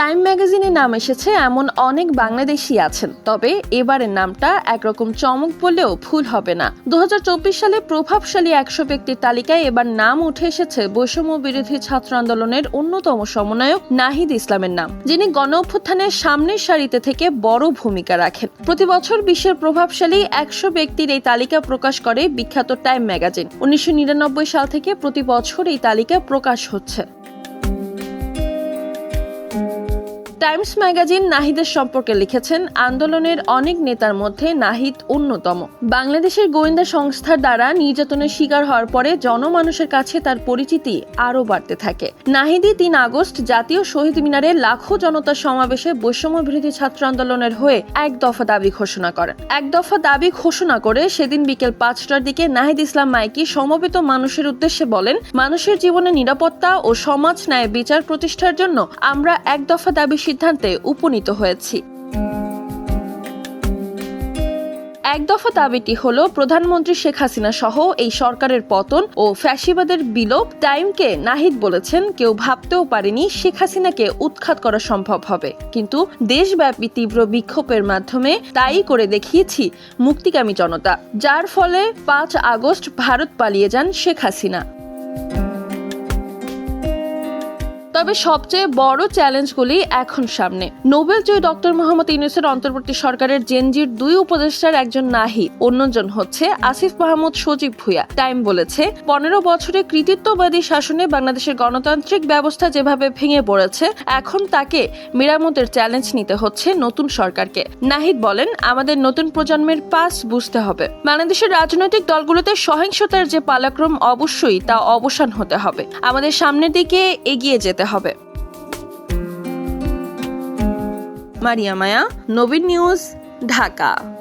Time ম্যাগাজিনে নাম এসেছে এমন অনেক বাংলাদেশি আছেন, তবে এবারের নামটা একরকম চমক বললেও ভুল হবে না। দু হাজার চব্বিশ সালে প্রভাবশালী একশো ব্যক্তির তালিকায় এবার নাম উঠে এসেছে বৈষম্য বিরোধী ছাত্র আন্দোলনের অন্যতম সমন্বয়ক নাহিদ ইসলামের নাম, যিনি গণ অভ্যুত্থানের সামনের সারিতে থেকে বড় ভূমিকা রাখেন। প্রতি বছর বিশ্বের প্রভাবশালী একশো ব্যক্তির এই তালিকা প্রকাশ করে বিখ্যাত টাইম ম্যাগাজিন। উনিশশো নিরানব্বই সাল থেকে প্রতি বছর এই তালিকা প্রকাশ হচ্ছে। টাইমস ম্যাগাজিন নাহিদের সম্পর্কে লিখেছেন, আন্দোলনের অনেক নেতার মধ্যে নাহিদ অন্যতম। বাংলাদেশের গোয়েন্দা সংস্থার দ্বারা নির্যাতনের শিকার হওয়ার পরে জনমানুষের কাছে তার পরিচিতি আরও বাড়তে থাকে। নাহিদি তিন আগস্ট জাতীয় শহীদ মিনারে লাখো জনতার সমাবেশে বৈষম্য বিরোধী ছাত্র আন্দোলনের হয়ে এক দফা দাবি ঘোষণা করেন। এক দফা দাবি ঘোষণা করে সেদিন বিকেল পাঁচটার দিকে নাহিদ ইসলাম মাইকি সমবেত মানুষের উদ্দেশ্যে বলেন, মানুষের জীবনে নিরাপত্তা ও সমাজ ন্যায় বিচার প্রতিষ্ঠার জন্য আমরা এক দফা দাবি সিদ্ধান্তে উপনীত হয়েছি। এক দফা দাবিটি হল, প্রধানমন্ত্রী শেখ হাসিনা সহ এই সরকারের পতন ও ফ্যাসিবাদের বিলোপ টাইমকে নাহিদ বলেছেন, কেউ ভাবতেও পারেনি শেখ হাসিনাকে উৎখাত করা সম্ভব হবে। কিন্তু দেশব্যাপী তীব্র বিক্ষোভের মাধ্যমে তাই করে দেখিয়েছি মুক্তিকামী জনতা, যার ফলে পাঁচ আগস্ট ভারত পালিয়ে যান শেখ হাসিনা। তবে সবচেয়ে বড় চ্যালেঞ্জগুলি এখন সামনে। নোবেল জয়ী ডক্টর মোহাম্মদ ইউনুসের অন্তর্বর্তী সরকারের জেনজির দুই উপদেষ্টার একজন নাহি, অন্যজন হচ্ছে আসিফ মাহমুদ সজীব ভুয়া টাইম বলেছে, পনেরো বছরে কৃতিত্ববাদী শাসনে বাংলাদেশের গণতান্ত্রিক ব্যবস্থা যেভাবে ভেঙে পড়েছে, এখন তাকে মেরামতের চ্যালেঞ্জ নিতে হচ্ছে নতুন সরকারকে। নাহিদ বলেন, আমাদের নতুন প্রজন্মের পাস বুঝতে হবে। বাংলাদেশের রাজনৈতিক দলগুলোতে সহিংসতার যে পালাক্রম অবশ্যই তা অবসান হতে হবে। আমাদের সামনের দিকে এগিয়ে যেতে হবে। মারিয়া মায়া নবীন নিউজ ঢাকা।